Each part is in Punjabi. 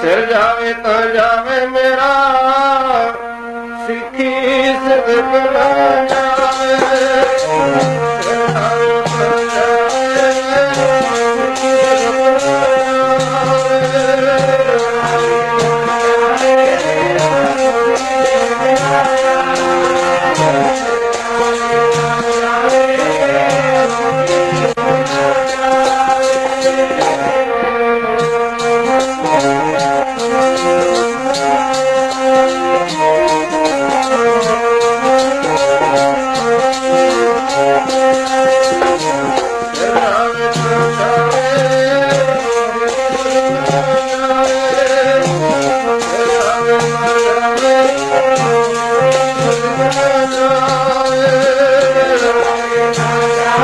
ਸਿਰ ਜਾਵੇ ਤਾਂ ਜਾਵੇ ਮੇਰਾ। ਸਿੱਖੀ ਸਿਰ ਨਾ ਜਾਵੇ।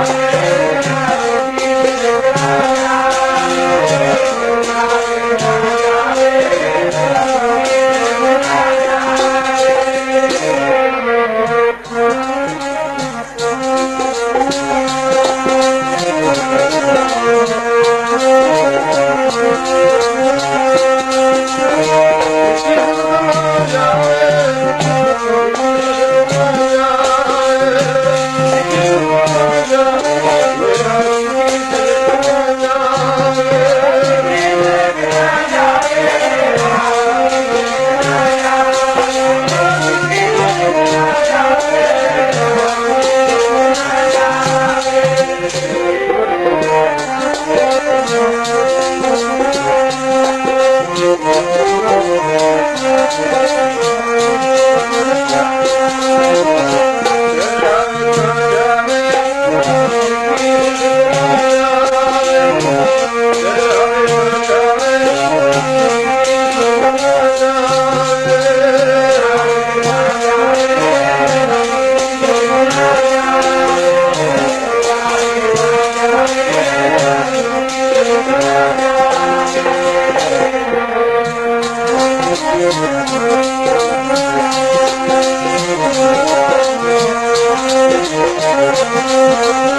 Yeah. Thank you.